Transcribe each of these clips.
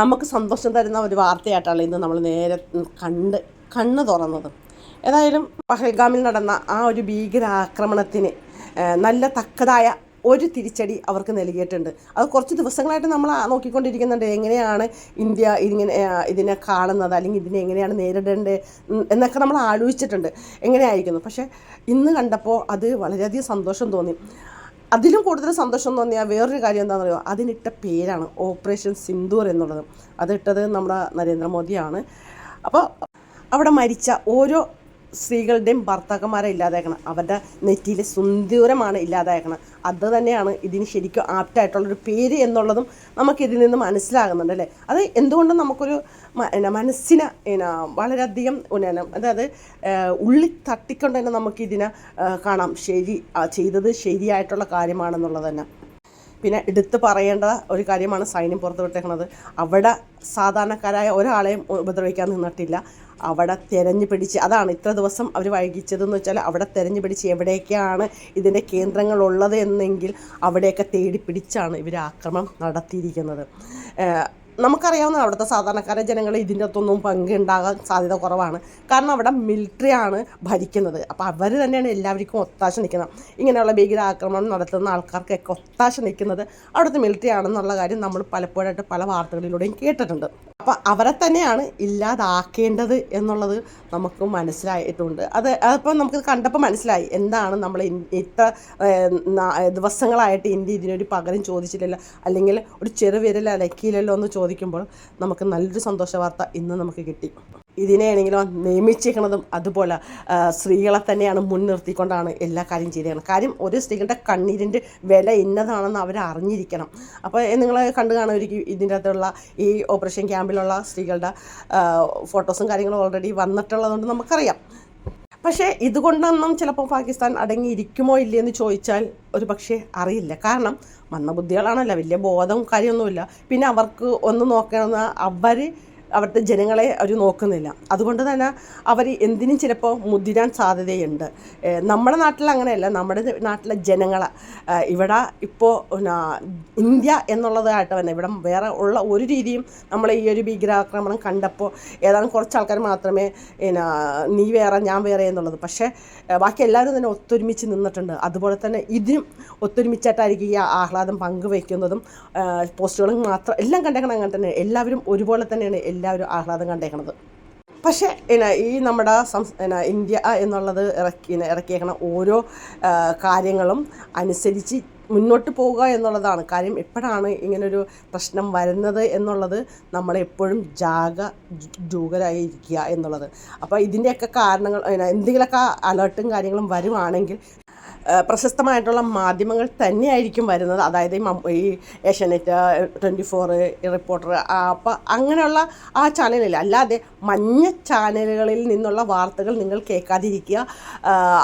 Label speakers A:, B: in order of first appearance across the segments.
A: നമുക്ക് സന്തോഷം തരുന്ന ഒരു വാർത്തയായിട്ടാണ് ഇന്ന് നമ്മൾ നേരെ കണ്ട് കണ്ണ് തുറന്നത്. ഏതായാലും പഹൽഗാമിൽ നടന്ന ആ ഒരു ഭീകരാക്രമണത്തിന് നല്ല തക്കതായ ഒരു തിരിച്ചടി അവർക്ക് നൽകിയിട്ടുണ്ട്. അത് കുറച്ച് ദിവസങ്ങളായിട്ട് നമ്മൾ നോക്കിക്കൊണ്ടിരിക്കുന്നുണ്ട്. എങ്ങനെയാണ് ഇന്ത്യ ഇങ്ങനെ ഇതിനെ കാണുന്നത്? അല്ലെങ്കിൽ ഇതിനെ എങ്ങനെയാണ് നേരിടേണ്ടത്? എന്നൊക്കെ നമ്മൾ ആലോചിച്ചിട്ടുണ്ട്. എങ്ങനെയായിരിക്കുന്നു? പക്ഷേ ഇന്ന് കണ്ടപ്പോൾ അത് വളരെയധികം സന്തോഷം തോന്നി. അതിലും കൂടുതൽ സന്തോഷം തോന്നിയ വേറൊരു കാര്യം എന്താണെന്ന് അറിയുമോ അതിനിട്ട പേരാണ് ഓപ്പറേഷൻ സിന്ദൂർ എന്നുള്ളത്. അതിട്ടത് നമ്മുടെ നരേന്ദ്രമോദിയാണ്. അപ്പോൾ അവിടെ മരിച്ച ഓരോ സ്ത്രീകളുടെയും ഭർത്താക്കന്മാരെ ഇല്ലാതാക്കണം. അവരുടെ നെറ്റിയിലെ സുന്ദൂരമാണ് ഇല്ലാതാക്കണം. അത് തന്നെയാണ് ഇതിന് ശരിക്കും ആപ്റ്റായിട്ടുള്ളൊരു പേര് എന്നുള്ളതും നമുക്കിതിൽ നിന്ന് മനസ്സിലാകുന്നുണ്ട് അല്ലേ? അത് എന്തുകൊണ്ടും നമുക്കൊരു മനസ്സിനെ എന്നാ വളരെയധികം ഉന്നനം അതായത് ഉള്ളി തട്ടിക്കൊണ്ട് തന്നെ നമുക്കിതിനെ കാണാം. ശരി ചെയ്തത് ശരിയായിട്ടുള്ള കാര്യമാണെന്നുള്ളത് തന്നെ. പിന്നെ എടുത്തു പറയേണ്ട ഒരു കാര്യമാണ് സൈന്യം പുറത്തുവിട്ടേക്കുന്നത് അവിടെ സാധാരണക്കാരായ ഒരാളെയും ഉപദ്രവിക്കാൻ നിന്നിട്ടില്ല. അവിടെ തിരഞ്ഞു പിടിച്ച് അതാണ് ഇത്ര ദിവസം അവർ വൈകിച്ചതെന്ന് വെച്ചാൽ അവിടെ തിരഞ്ഞു പിടിച്ച് എവിടെയൊക്കെയാണ് ഇതിന്റെ കേന്ദ്രങ്ങളുള്ളത് എന്നെങ്കിൽ അവിടെയൊക്കെ തേടി പിടിച്ചാണ് ഇവർ ആക്രമണം നടത്തിയിരിക്കുന്നത്. നമുക്കറിയാവുന്ന അവിടുത്തെ സാധാരണക്കാരെ ജനങ്ങൾ ഇതിന്റെ അകത്തൊന്നും പങ്കുണ്ടാകാൻ സാധ്യത കുറവാണ്. കാരണം അവിടെ മിലിറ്ററിയാണ് ഭരിക്കുന്നത്. അപ്പോൾ അവർ തന്നെയാണ് എല്ലാവർക്കും ഒത്താശ നിൽക്കുന്നത്. ഇങ്ങനെയുള്ള ഭീകരാക്രമണം നടത്തുന്ന ആൾക്കാർക്കൊക്കെ ഒത്താശ നിൽക്കുന്നത് അവിടുത്തെ മിലിറ്ററി ആണെന്നുള്ള കാര്യം നമ്മൾ പലപ്പോഴായിട്ട് പല വാർത്തകളിലൂടെയും കേട്ടിട്ടുണ്ട്. അപ്പോൾ അവരെ തന്നെയാണ് ഇല്ലാതാക്കേണ്ടത് എന്നുള്ളത് നമുക്ക് മനസ്സിലായിട്ടുണ്ട്. അത് അപ്പോൾ നമുക്ക് കണ്ടപ്പോൾ മനസ്സിലായി എന്താണ് നമ്മൾ ഇത്ര ദിവസങ്ങളായിട്ട് ഇന്ത്യ ഇതിനൊരു പകരം ചോദിച്ചില്ലല്ലോ അല്ലെങ്കിൽ ഒരു ചെറുവിരൽ അലക്കിയില്ലല്ലോ എന്ന് ചോദിക്കുമ്പോൾ നമുക്ക് നല്ലൊരു സന്തോഷ വാർത്ത ഇന്ന് നമുക്ക് കിട്ടി. ഇതിനെയാണെങ്കിലോ നിയമിച്ചിരിക്കുന്നതും അതുപോലെ സ്ത്രീകളെ തന്നെയാണ് മുൻനിർത്തിക്കൊണ്ടാണ് എല്ലാ കാര്യം ചെയ്തിരിക്കുന്നത്. കാര്യം ഒരു സ്ത്രീകളുടെ കണ്ണീരിന്റെ വില ഇന്നതാണെന്ന് അവർ അറിഞ്ഞിരിക്കണം. അപ്പോൾ നിങ്ങൾ കണ്ടു കാണുമായിരിക്കും ഇതിന്റെ അകത്തുള്ള ഈ ഓപ്പറേഷൻ ക്യാമ്പിലുള്ള സ്ത്രീകളുടെ ഫോട്ടോസും കാര്യങ്ങളും ഓൾറെഡി വന്നിട്ടുള്ളതുകൊണ്ട് നമുക്കറിയാം. പക്ഷേ ഇതുകൊണ്ടൊന്നും ചിലപ്പോൾ പാകിസ്ഥാൻ അടങ്ങിയിരിക്കുമോ ഇല്ലയെന്ന് ചോദിച്ചാൽ ഒരു പക്ഷേ അറിയില്ല. കാരണം മന്ദബുദ്ധികളാണല്ലോ വലിയ ബോധം കാര്യമൊന്നുമില്ല. പിന്നെ അവർക്ക് ഒന്ന് നോക്കണമെന്ന് അവർ അവിടുത്തെ ജനങ്ങളെ അവർ നോക്കുന്നില്ല. അതുകൊണ്ട് തന്നെ അവർ എന്തിനും ചിലപ്പോൾ മുതിരാൻ സാധ്യതയുണ്ട്. നമ്മുടെ നാട്ടിൽ അങ്ങനെയല്ല. നമ്മുടെ നാട്ടിലെ ജനങ്ങൾ ഇവിടെ ഇപ്പോൾ ഇന്ത്യ എന്നുള്ളതായിട്ട് തന്നെ ഇവിടെ വേറെ ഉള്ള ഒരു രീതിയും നമ്മൾ ഈ ഒരു ഭീകരാക്രമണം കണ്ടപ്പോൾ ഏതാനും കുറച്ച് ആൾക്കാർ മാത്രമേ പിന്നെ നീ വേറെ ഞാൻ വേറെ എന്നുള്ളത്. പക്ഷേ ബാക്കി എല്ലാവരും തന്നെ ഒത്തൊരുമിച്ച് നിന്നിട്ടുണ്ട്. അതുപോലെ തന്നെ ഇതിനും ഒത്തൊരുമിച്ചായിട്ടായിരിക്കും ഈ ആഹ്ലാദം പങ്കുവയ്ക്കുന്നതും പോസ്റ്റുകളും മാത്രം എല്ലാം കണ്ടേക്കണം അങ്ങനെ തന്നെ. എല്ലാവരും ഒരുപോലെ തന്നെയാണ്. എല്ലാവരും ആഹ്ലാദം കണ്ടേക്കണത്. പക്ഷേ പിന്നെ ഈ നമ്മുടെ സംസ് ഇന്ത്യ എന്നുള്ളത് ഇറക്കി ഇറക്കിയേക്കണ ഓരോ കാര്യങ്ങളും അനുസരിച്ച് മുന്നോട്ട് പോവുക എന്നുള്ളതാണ്. കാര്യം എപ്പോഴാണ് ഇങ്ങനൊരു പ്രശ്നം വരുന്നത് എന്നുള്ളത് നമ്മളെപ്പോഴും ജാഗ ജൂകരായിരിക്കുക എന്നുള്ളത്. അപ്പോൾ ഇതിന്റെയൊക്കെ കാരണങ്ങൾ എന്തെങ്കിലുമൊക്കെ അലേർട്ടും കാര്യങ്ങളും വരുവാണെങ്കിൽ പ്രശസ്തമായിട്ടുള്ള മാധ്യമങ്ങൾ തന്നെയായിരിക്കും വരുന്നത്. അതായത് ഈ ഏഷ്യാനെറ്റ് ട്വന്റി ഫോർ റിപ്പോർട്ടർ അപ്പോൾ അങ്ങനെയുള്ള ആ ചാനലിൽ അല്ലാതെ മഞ്ഞ ചാനലുകളിൽ നിന്നുള്ള വാർത്തകൾ നിങ്ങൾ കേൾക്കാതിരിക്കുക.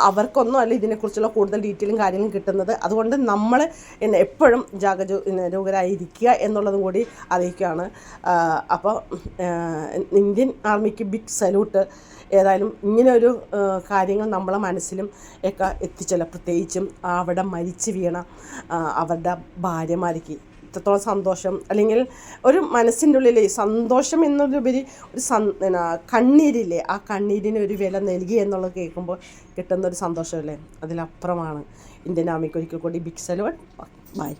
A: അവർക്കൊന്നും അല്ല ഇതിനെക്കുറിച്ചുള്ള കൂടുതൽ ഡീറ്റെയിലും കാര്യങ്ങളും കിട്ടുന്നത്. അതുകൊണ്ട് നമ്മൾ എപ്പോഴും ജാഗരൂകരായിരിക്കുക എന്നുള്ളതും കൂടി അറിയിക്കുകയാണ്. അപ്പോൾ ഇന്ത്യൻ ആർമിക്ക് ബിഗ് സല്യൂട്ട് ഏതായാലും ഇങ്ങനെ ഒരു കാര്യങ്ങൾ നമ്മളെ മനസ്സിലും ഒക്കെ എത്തിച്ചല്ലോ. പ്രത്യേകിച്ചും അവിടെ മരിച്ചു വീണ അവരുടെ ഭാര്യമാർക്ക് ഇത്രത്തോളം സന്തോഷം. അല്ലെങ്കിൽ ഒരു മനസ്സിന്റെ ഉള്ളിൽ സന്തോഷം എന്നതിലുപരി ഒരു സന് കണ്ണീരില്ലേ? ആ കണ്ണീരിന് ഒരു വില നൽകി എന്നുള്ളത് കേൾക്കുമ്പോൾ കിട്ടുന്ന ഒരു സന്തോഷമല്ലേ? അതിലപ്പുറമാണ്. ഇന്ത്യൻ ആർമിക്ക് ഒരിക്കൽ കൂടി ബിഗ് സലോട്ട് ബൈ.